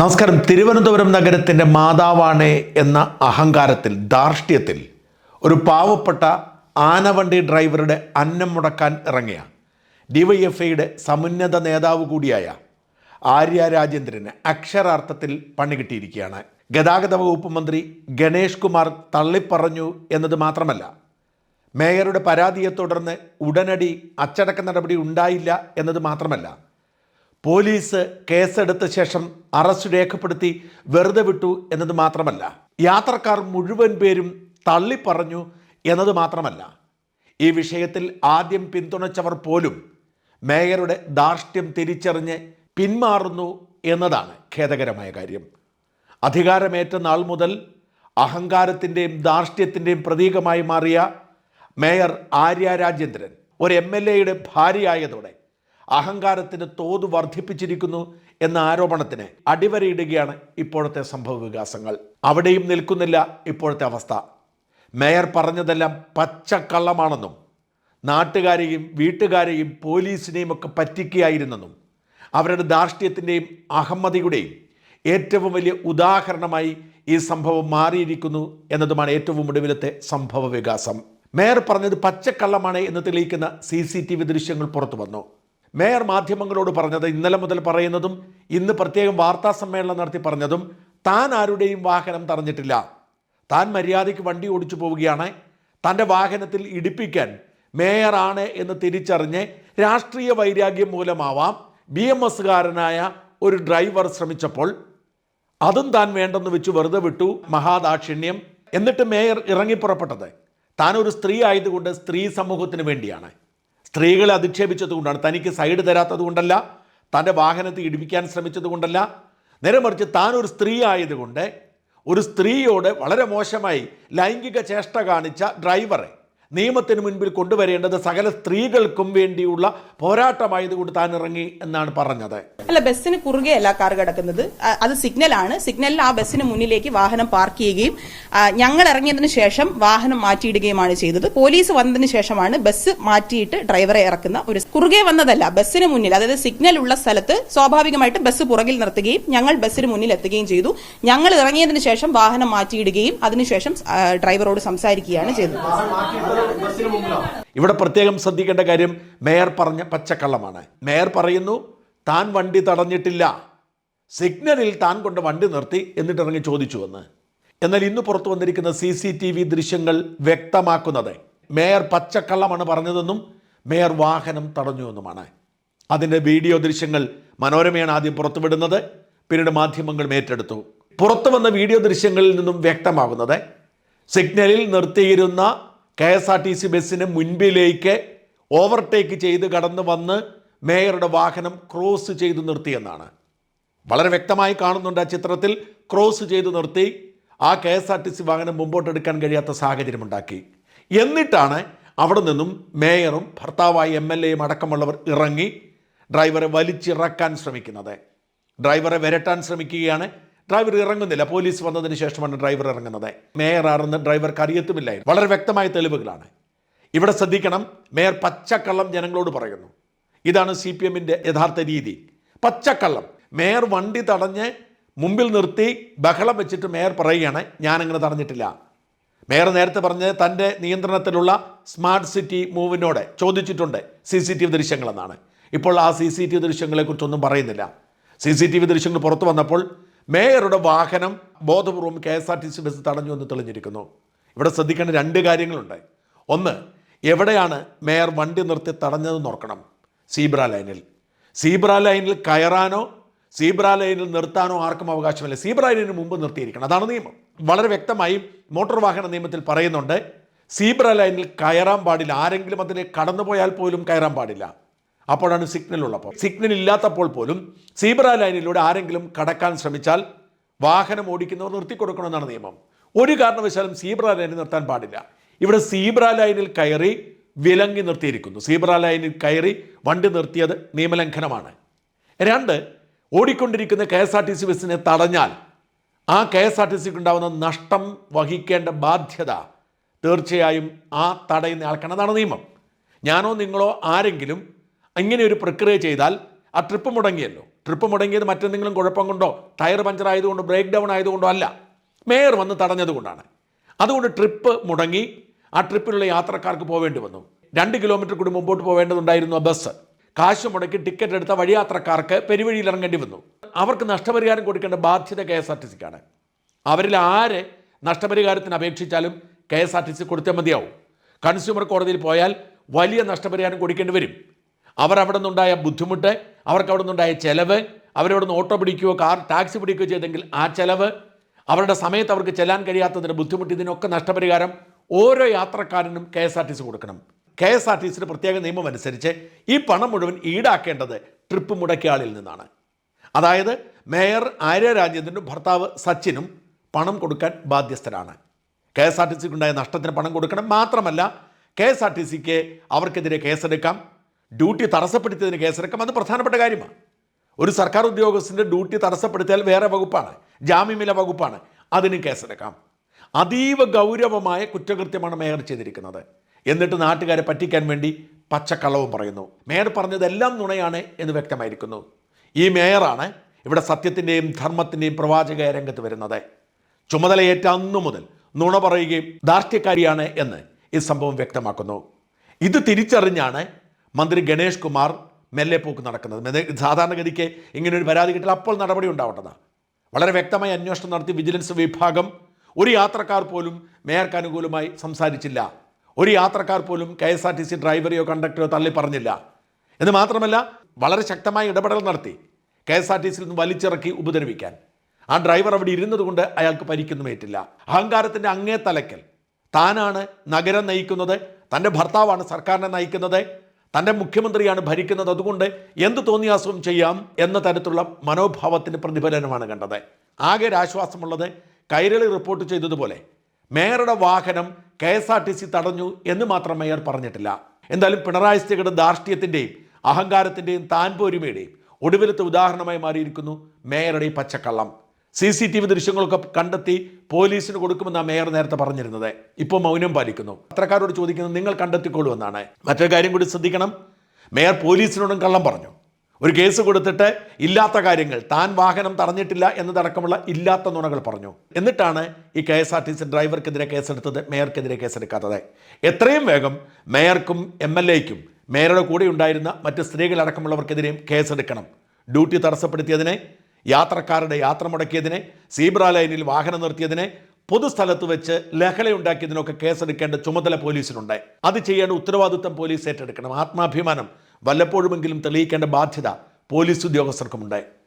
നമസ്കാരം. തിരുവനന്തപുരം നഗരത്തിന്റെ മാതാവാണ് എന്ന അഹങ്കാരത്തിൽ ധാർഷ്ട്യത്തിൽ ഒരു പാവപ്പെട്ട ആനവണ്ടി ഡ്രൈവറുടെ അന്നം മുടക്കാൻ ഇറങ്ങിയ ഡിവൈഎഫ്ഐയുടെ സമുന്നത നേതാവ് കൂടിയായ ആര്യ രാജേന്ദ്രന് അക്ഷരാർത്ഥത്തിൽ പണി കിട്ടിയിരിക്കുകയാണ്. ഗതാഗത വകുപ്പ് മന്ത്രി ഗണേഷ് കുമാർ തള്ളിപ്പറഞ്ഞു എന്നത് മാത്രമല്ല മേയറുടെ പരാതിയെ തുടർന്ന് ഉടനടി അച്ചടക്ക നടപടി ഉണ്ടായില്ല എന്നത് മാത്രമല്ല പോലീസ് കേസെടുത്ത ശേഷം അറസ്റ്റ് രേഖപ്പെടുത്തി വെറുതെ വിട്ടു എന്നത് മാത്രമല്ല യാത്രക്കാർ മുഴുവൻ പേരും തള്ളിപ്പറഞ്ഞു എന്നത് മാത്രമല്ല. ഈ വിഷയത്തിൽ ആദ്യം പിന്തുണച്ചവർ പോലും മേയറുടെ ധാർഷ്ട്യം തിരിച്ചറിഞ്ഞ് പിന്മാറുന്നു എന്നതാണ് ഖേദകരമായ കാര്യം. അധികാരമേറ്റ നാൾ മുതൽ അഹങ്കാരത്തിന്റെയും ധാർഷ്ട്യത്തിന്റെയും പ്രതീകമായി മാറിയ മേയർ ആര്യ രാജേന്ദ്രൻ ഒരു എം എൽ എയുടെ ഭാര്യയായതോടെ അഹങ്കാരത്തിന് തോത് വർദ്ധിപ്പിച്ചിരിക്കുന്നു എന്ന ആരോപണത്തിന് അടിവരയിടുകയാണ് ഇപ്പോഴത്തെ സംഭവ വികാസങ്ങൾ. അവിടെയും നിൽക്കുന്നില്ല ഇപ്പോഴത്തെ അവസ്ഥ. മേയർ പറഞ്ഞതെല്ലാം പച്ചക്കള്ളമാണെന്നും നാട്ടുകാരെയും വീട്ടുകാരെയും പോലീസിനെയും ഒക്കെ പറ്റിക്കുകയായിരുന്നെന്നും അവരുടെ ധാർഷ്ട്യത്തിന്റെയും അഹമ്മതിയുടെയും ഏറ്റവും വലിയ ഉദാഹരണമായി ഈ സംഭവം മാറിയിരിക്കുന്നു എന്നതുമാണ് ഏറ്റവും ഒടുവിലത്തെ സംഭവ വികാസം. മേയർ പറഞ്ഞത് പച്ചക്കള്ളമാണ് എന്ന് തെളിയിക്കുന്ന സി സി ടി വി ദൃശ്യങ്ങൾ പുറത്തു വന്നു മേയർ മാധ്യമങ്ങളോട് പറഞ്ഞത് ഇന്നലെ മുതൽ പറയുന്നതും ഇന്ന് പ്രത്യേകം വാർത്താ സമ്മേളനം നടത്തി പറഞ്ഞതും താൻ ആരുടെയും വാഹനം തടഞ്ഞിട്ടില്ല. താൻ മര്യാദയ്ക്ക് വണ്ടി ഓടിച്ചു പോവുകയാണ്. തന്റെ വാഹനത്തിൽ ഇടിപ്പിക്കാൻ മേയറാണ് എന്ന് തിരിച്ചറിഞ്ഞ് രാഷ്ട്രീയ വൈരാഗ്യം മൂലമാവാം ബി എം എസ്സുകാരനായ ഒരു ഡ്രൈവർ ശ്രമിച്ചപ്പോൾ അതും താൻ വേണ്ടെന്ന് വെച്ച് വെറുതെ വിട്ടു മഹാദാക്ഷിണ്യം എന്നിട്ട് മേയർ ഇറങ്ങിപ്പുറപ്പെട്ടത്. താനൊരു സ്ത്രീ ആയതുകൊണ്ട് സ്ത്രീ സമൂഹത്തിന് വേണ്ടിയാണ്. സ്ത്രീകളെ അധിക്ഷേപിച്ചത് കൊണ്ടാണ്. തനിക്ക് സൈഡ് തരാത്തത് കൊണ്ടല്ല തന്റെ വാഹനത്തെ ഇടിപ്പിക്കാൻ ശ്രമിച്ചത് കൊണ്ടല്ല. നേരെ മറിച്ച് താൻ ഒരു സ്ത്രീ ആയതുകൊണ്ട് ഒരു സ്ത്രീയോട് വളരെ മോശമായി ലൈംഗിക ചേഷ്ട കാണിച്ച ഡ്രൈവറെ നിയമത്തിന് മുൻപിൽ കൊണ്ടുവരേണ്ടത് സകല സ്ത്രീകൾക്കും വേണ്ടിയുള്ള പോരാട്ടമായതുകൊണ്ട് താൻ ഇറങ്ങി എന്നാണ് പറഞ്ഞത്. അല്ല ബസ്സിന് കുറുകെ അല്ല കാർ കിടക്കുന്നത്. അത് സിഗ്നലാണ്. സിഗ്നലിൽ ആ ബസ്സിന് മുന്നിലേക്ക് വാഹനം പാർക്ക് ചെയ്യുകയും ഞങ്ങൾ ഇറങ്ങിയതിന് ശേഷം വാഹനം മാറ്റിയിടുകയുമാണ് ചെയ്തത്. പോലീസ് വന്നതിന് ശേഷമാണ് ബസ് മാറ്റിയിട്ട് ഡ്രൈവറെ ഇറക്കുന്ന ഒരു കുറുകെ വന്നതല്ല ബസ്സിന് മുന്നിൽ അതായത് സിഗ്നൽ ഉള്ള സ്ഥലത്ത് സ്വാഭാവികമായിട്ട് ബസ് പുറകിൽ നിർത്തുകയും ഞങ്ങൾ ബസ്സിന് മുന്നിൽ എത്തുകയും ചെയ്തു. ഞങ്ങൾ ഇറങ്ങിയതിന് ശേഷം വാഹനം മാറ്റിയിടുകയും അതിനുശേഷം ഡ്രൈവറോട് സംസാരിക്കുകയാണ് ചെയ്തത്. ഇവിടെ പ്രത്യേകം ശ്രദ്ധിക്കേണ്ട കാര്യം മേയർ പറഞ്ഞ പച്ചക്കള്ളമാണ്. മേയർ പറയുന്നു താൻ വണ്ടി തടഞ്ഞിട്ടില്ല. സിഗ്നലിൽ താൻ കൊണ്ട് വണ്ടി നിർത്തി എന്നിട്ട് ഇറങ്ങി ചോദിച്ചു എന്ന് എന്നാൽ ഇന്ന് പുറത്തു വന്നിരിക്കുന്ന സി സി ടി വി ദൃശ്യങ്ങൾ വ്യക്തമാക്കുന്നത്. മേയർ പച്ചക്കള്ളമാണ് പറഞ്ഞതെന്നും മേയർ വാഹനം തടഞ്ഞു എന്നുമാണ്. അതിന്റെ വീഡിയോ ദൃശ്യങ്ങൾ മനോരമയാണ് ആദ്യം പുറത്തുവിടുന്നത്. പിന്നീട് മാധ്യമങ്ങളും ഏറ്റെടുത്തു. പുറത്തു വന്ന വീഡിയോ ദൃശ്യങ്ങളിൽ നിന്നും വ്യക്തമാകുന്നത് സിഗ്നലിൽ നിർത്തിയിരുന്ന K S R T C ബസ്സിന് മുൻപിലേക്ക് ഓവർടേക്ക് ചെയ്ത് കടന്നു വന്ന് മേയറുടെ വാഹനം ക്രോസ് ചെയ്ത് നിർത്തിയെന്നാണ് വളരെ വ്യക്തമായി കാണുന്നുണ്ട് ആ ചിത്രത്തിൽ ക്രോസ് ചെയ്ത് നിർത്തി ആ K S R T C വാഹനം മുമ്പോട്ടെടുക്കാൻ കഴിയാത്ത സാഹചര്യമുണ്ടാക്കി. എന്നിട്ടാണ് അവിടെ നിന്നും മേയറും ഭർത്താവായ എം എൽ എയും അടക്കമുള്ളവർ ഇറങ്ങി ഡ്രൈവറെ വലിച്ചിറക്കാൻ ശ്രമിക്കുന്നത്. ഡ്രൈവറെ വരട്ടാൻ ശ്രമിക്കുകയാണ്. ഡ്രൈവർ ഇറങ്ങുന്നില്ല. പോലീസ് വന്നതിന് ശേഷമാണ് ഡ്രൈവർ ഇറങ്ങുന്നത്. മേയർ ആണെന്ന് ഡ്രൈവർക്ക് അറിയത്തുമില്ലായിരുന്നു വളരെ വ്യക്തമായ തെളിവുകളാണ്. ഇവിടെ ശ്രദ്ധിക്കണം. മേയർ പച്ചക്കള്ളം ജനങ്ങളോട് പറയുന്നു. ഇതാണ് സി പി എമ്മിന്റെ യഥാർത്ഥ രീതി. പച്ചക്കള്ളം. മേയർ വണ്ടി തടഞ്ഞ് മുമ്പിൽ നിർത്തി ബഹളം വെച്ചിട്ട് മേയർ പറയുകയാണ് ഞാനങ്ങനെ തടഞ്ഞിട്ടില്ല. മേയർ നേരത്തെ പറഞ്ഞത് തന്റെ നിയന്ത്രണത്തിലുള്ള സ്മാർട്ട് സിറ്റി മൂവിനോട് ചോദിച്ചിട്ടുണ്ട് സി സി ടി വി ദൃശ്യങ്ങളെന്നാണ്. ഇപ്പോൾ ആ സി സി ടി വി ദൃശ്യങ്ങളെക്കുറിച്ചൊന്നും പറയുന്നില്ല. സി സി ടി വി ദൃശ്യങ്ങൾ പുറത്തു വന്നപ്പോൾ മേയറുടെ വാഹനം ബോധപൂർവം K S R T C bus തടഞ്ഞു എന്ന് തെളിഞ്ഞിരിക്കുന്നു. ഇവിടെ ശ്രദ്ധിക്കേണ്ട രണ്ട് കാര്യങ്ങളുണ്ട്. ഒന്ന് എവിടെയാണ് മേയർ വണ്ടി നിർത്തി തടഞ്ഞതെന്ന് ഓർക്കണം. സീബ്ര ലൈനിൽ. സീബ്ര ലൈനിൽ കയറാനോ സീബ്ര ലൈനിൽ നിർത്താനോ ആർക്കും അവകാശമില്ല. സീബ്ര ലൈനിന് മുമ്പ് നിർത്തിയിരിക്കണം. അതാണ് നിയമം. വളരെ വ്യക്തമായി മോട്ടോർ വാഹന നിയമത്തിൽ പറയുന്നുണ്ട് സീബ്ര ലൈനിൽ കയറാൻ പാടില്ല. ആരെങ്കിലും അതിനെ കടന്നുപോയാൽ പോലും കയറാൻ പാടില്ല. അപ്പോഴാണ് സിഗ്നൽ ഉള്ളപ്പോൾ. സിഗ്നൽ ഇല്ലാത്തപ്പോൾ പോലും സീബ്ര ലൈനിലൂടെ ആരെങ്കിലും കടക്കാൻ ശ്രമിച്ചാൽ വാഹനം ഓടിക്കുന്നവർ നിർത്തിക്കൊടുക്കണമെന്നാണ് നിയമം. ഒരു കാരണവശാലും സീബ്ര ലൈനിൽ നിർത്താൻ പാടില്ല. ഇവിടെ സീബ്ര ലൈനിൽ കയറി വിലങ്ങി നിർത്തിയിരിക്കുന്നു. സീബ്ര ലൈനിൽ കയറി വണ്ടി നിർത്തിയത് നിയമലംഘനമാണ്. രണ്ട് ഓടിക്കൊണ്ടിരിക്കുന്ന K S R T C ബസ്സിനെ തടഞ്ഞാൽ ആ കെ എസ് ആർ ടി സിക്ക് ഉണ്ടാകുന്ന നഷ്ടം വഹിക്കേണ്ട ബാധ്യത തീർച്ചയായും ആ തടയുന്ന ആൾക്കാണ്. അതാണ് നിയമം. ഞാനോ നിങ്ങളോ ആരെങ്കിലും ഇങ്ങനെ ഒരു പ്രക്രിയ ചെയ്താൽ ആ ട്രിപ്പ് മുടങ്ങിയല്ലോ. ട്രിപ്പ് മുടങ്ങിയത് മറ്റെന്തെങ്കിലും കുഴപ്പം കൊണ്ടോ? ടയർ പഞ്ചർ ആയതുകൊണ്ടോ? ബ്രേക്ക് ഡൗൺ ആയതുകൊണ്ടോ അല്ല. മേയർ വന്ന് തടഞ്ഞതുകൊണ്ടാണ് അതുകൊണ്ട് ട്രിപ്പ് മുടങ്ങി ആ ട്രിപ്പിലുള്ള യാത്രക്കാർക്ക് പോവേണ്ടി വന്നു. രണ്ട് കിലോമീറ്റർ കൂടി മുമ്പോട്ട് പോവേണ്ടതുണ്ടായിരുന്നു ആ ബസ് കാശ് മുടക്കി ടിക്കറ്റ് എടുത്ത വഴിയാത്രക്കാർക്ക് പെരുവഴിയിൽ ഇറങ്ങേണ്ടി വന്നു. അവർക്ക് നഷ്ടപരിഹാരം കൊടുക്കേണ്ട ബാധ്യത കെ എസ് ആർ ടി സിക്കാണ്. അവരിൽ ആര് നഷ്ടപരിഹാരത്തിന് അപേക്ഷിച്ചാലും K S R T C കൊടുത്തേ മതിയാവും. കൺസ്യൂമർ കോടതിയിൽ പോയാൽ വലിയ നഷ്ടപരിഹാരം കൊടുക്കേണ്ടി വരും. അവർ അവിടെ നിന്നുണ്ടായ ബുദ്ധിമുട്ട് അവർക്ക് അവിടെ നിന്നുണ്ടായ ചെലവ് അവരവിടെ നിന്ന് ഓട്ടോ പിടിക്കുകയോ കാർ ടാക്സി പിടിക്കുകയോ ചെയ്തെങ്കിൽ ആ ചെലവ് അവരുടെ സമയത്ത് അവർക്ക് ചെല്ലാൻ കഴിയാത്തതിന്റെ ബുദ്ധിമുട്ട് ഇതിനൊക്കെ നഷ്ടപരിഹാരം ഓരോ യാത്രക്കാരനും K S R T C കൊടുക്കണം. കെ എസ് ആർ ടി സിയുടെ പ്രത്യേക നിയമം അനുസരിച്ച് ഈ പണം മുഴുവൻ ഈടാക്കേണ്ടത് ട്രിപ്പ് മുടക്കിയ ആളിൽ നിന്നാണ്. അതായത് മേയർ ആര്യ രാജേന്ദ്രനും ഭർത്താവ് സച്ചിനും പണം കൊടുക്കാൻ ബാധ്യസ്ഥരാണ്. കെ എസ് ആർ ടി സിക്ക് ഉണ്ടായ നഷ്ടത്തിന് പണം കൊടുക്കണം മാത്രമല്ല കെ എസ് ആർ ടി സിക്ക് അവർക്കെതിരെ കേസെടുക്കാം ഡ്യൂട്ടി തടസ്സപ്പെടുത്തിയതിന് കേസെടുക്കാം അത് പ്രധാനപ്പെട്ട കാര്യമാണ്. ഒരു സർക്കാർ ഉദ്യോഗസ്ഥന്റെ ഡ്യൂട്ടി തടസ്സപ്പെടുത്തിയാൽ വേറെ വകുപ്പാണ് ജാമ്യമില്ല വകുപ്പാണ് അതിന് കേസെടുക്കാം. അതീവ ഗൗരവമായ കുറ്റകൃത്യമാണ് മേയർ ചെയ്തിരിക്കുന്നത്. എന്നിട്ട് നാട്ടുകാരെ പറ്റിക്കാൻ വേണ്ടി പച്ചക്കള്ളവും പറയുന്നു. മേയർ പറഞ്ഞതെല്ലാം നുണയാണ് എന്ന് വ്യക്തമായിരിക്കുന്നു. ഈ മേയറാണ് ഇവിടെ സത്യത്തിന്റെയും ധർമ്മത്തിന്റെയും പ്രവാചക രംഗത്ത് വരുന്നത്. ചുമതലയേറ്റ അന്നു മുതൽ നുണ പറയുകയും ധാർഷ്ട്യക്കാരിയാണ് എന്ന് ഈ സംഭവം വ്യക്തമാക്കുന്നു. ഇത് തിരിച്ചറിഞ്ഞാണ് മന്ത്രി ഗണേഷ് കുമാർ മെല്ലെ പോക്ക് നടക്കുന്നത്. സാധാരണഗതിക്ക് ഇങ്ങനെ ഒരു പരാതി കിട്ടിയാൽ അപ്പോൾ നടപടി ഉണ്ടാവേണ്ടതാണ്. വളരെ വ്യക്തമായി അന്വേഷണം നടത്തി വിജിലൻസ് വിഭാഗം ഒരു യാത്രക്കാർ പോലും മേയർക്ക് അനുകൂലമായി സംസാരിച്ചില്ല. ഒരു യാത്രക്കാർ പോലും K S R T C ഡ്രൈവറെയോ കണ്ടക്ടറോ തള്ളി പറഞ്ഞില്ല. എന്ന് മാത്രമല്ല വളരെ ശക്തമായ ഇടപെടൽ നടത്തി കെ എസ് ആർ ടി സിയിൽ നിന്ന് വലിച്ചിറക്കി ഉപദ്രവിക്കാൻ. ആ ഡ്രൈവർ അവിടെ ഇരുന്നതുകൊണ്ട് അയാൾക്ക് പരിക്കൊന്നും ഏറ്റില്ല. അഹങ്കാരത്തിന്റെ അങ്ങേ തലക്കൽ താനാണ് നഗരം നയിക്കുന്നത് തന്റെ ഭർത്താവാണ് സർക്കാരിനെ നയിക്കുന്നത് തന്റെ മുഖ്യമന്ത്രിയാണ് ഭരിക്കുന്നത്. അതുകൊണ്ട് എന്ത് തോന്നിയാസവും ചെയ്യാം എന്ന തരത്തിലുള്ള മനോഭാവത്തിന്റെ പ്രതിഫലനമാണ് കണ്ടത്. ആകെ ഒരു ആശ്വാസമുള്ളത് കൈരളി റിപ്പോർട്ട് ചെയ്തതുപോലെ മേയറുടെ വാഹനം K S R T C തടഞ്ഞു എന്ന് മാത്രം മേയർ പറഞ്ഞിട്ടില്ല. എന്തായാലും പിണറായി സ്ഥിതിയുടെ ധാർഷ്ട്യത്തിന്റെയും അഹങ്കാരത്തിന്റെയും താൻപോരുമയുടെയും ഒടുവിലത്തെ ഉദാഹരണമായി മാറിയിരിക്കുന്നു മേയറുടെ ഈ പച്ചക്കള്ളം. സി സി ടി വി ദൃശ്യങ്ങളൊക്കെ കണ്ടെത്തി പോലീസിന് കൊടുക്കുമെന്നാണ് മേയർ നേരത്തെ പറഞ്ഞിരുന്നത്. ഇപ്പോൾ മൗനം പാലിക്കുന്നു. പത്രക്കാരോട് ചോദിക്കുന്നത് നിങ്ങൾ കണ്ടെത്തിക്കോളൂ എന്നാണ്. മറ്റൊരു കാര്യം കൂടി ശ്രദ്ധിക്കണം. മേയർ പോലീസിനോടും കള്ളം പറഞ്ഞു. ഒരു കേസ് കൊടുത്തിട്ട് ഇല്ലാത്ത കാര്യങ്ങൾ താൻ വാഹനം തടഞ്ഞിട്ടില്ല എന്നതടക്കമുള്ള ഇല്ലാത്ത നുണകൾ പറഞ്ഞു. എന്നിട്ടാണ് ഈ K S R T C ഡ്രൈവർക്കെതിരെ കേസെടുത്തത് മേയർക്കെതിരെ കേസെടുക്കാത്തത്. എത്രയും വേഗം മേയർക്കും എം എൽ എക്കും മേയറുടെ കൂടെ ഉണ്ടായിരുന്ന മറ്റ് സ്ത്രീകളടക്കമുള്ളവർക്കെതിരെയും കേസെടുക്കണം. ഡ്യൂട്ടി തടസ്സപ്പെടുത്തിയതിനെ യാത്രക്കാരുടെ യാത്ര മുടക്കിയതിനെ സീബ്ര ലൈനിൽ വാഹനം നിർത്തിയതിനെ പൊതുസ്ഥലത്ത് വെച്ച് ലഹളയുണ്ടാക്കിയതിനൊക്കെ കേസെടുക്കേണ്ട ചുമതല പോലീസിനുണ്ട്. അത് ചെയ്യേണ്ട ഉത്തരവാദിത്വം പോലീസ് ഏറ്റെടുക്കണം. ആത്മാഭിമാനം. വല്ലപ്പോഴുമെങ്കിലും തെളിയിക്കേണ്ട ബാധ്യത പോലീസ് ഉദ്യോഗസ്ഥർക്കുമുണ്ട്